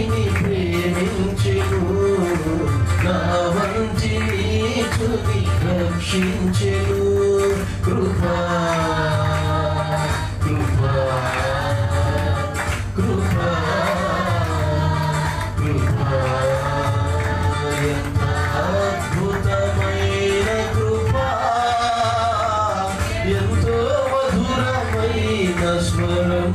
నీని ప్రేమించెను నా వంటి నీచుని రక్షించెను కృపా కృపా కృపా కృపా ఎంత అద్భుతమైన స్వరం.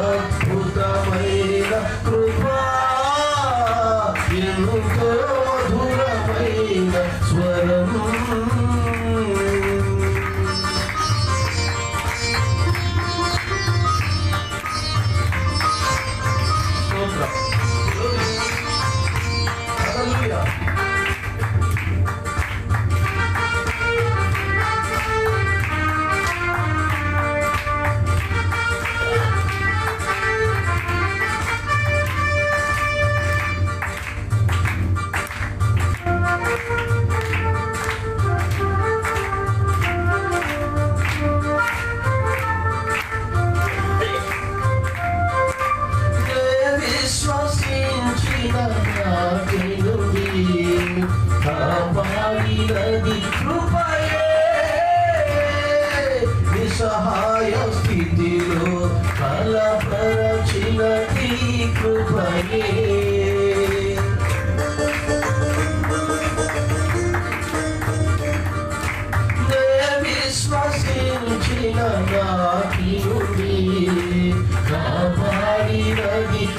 అద్భుతమైన కృప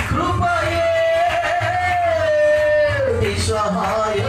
ಕೃಪಯೇ ನಿಸ್ಸಹಾಯ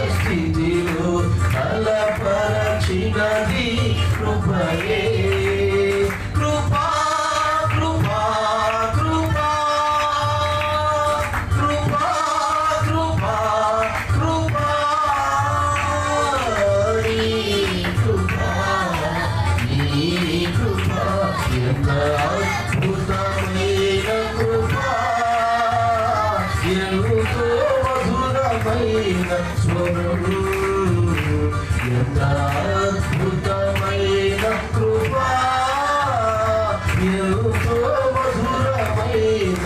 అద్భుతమైన కృపా ఎంతో మధురమైన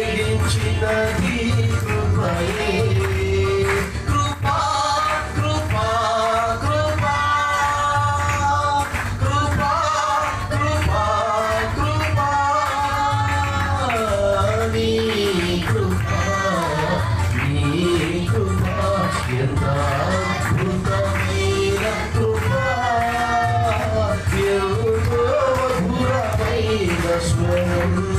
వచ్చినది కృపయే కృపా కృపా కృపా. కృపా కృపా కృపా. నీ కృపా నీ కృపా. ఎంత అద్భుతమైన కృపా. ఎంతో మధురమైన స్వరం.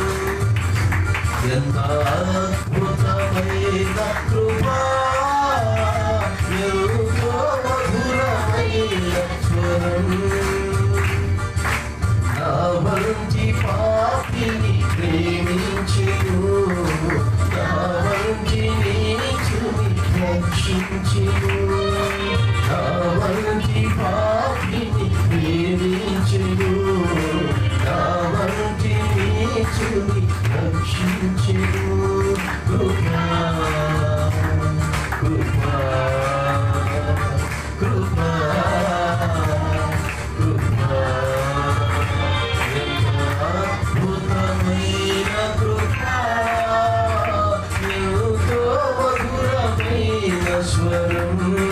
ఎంత అద్భుతమైన కృపా Oh,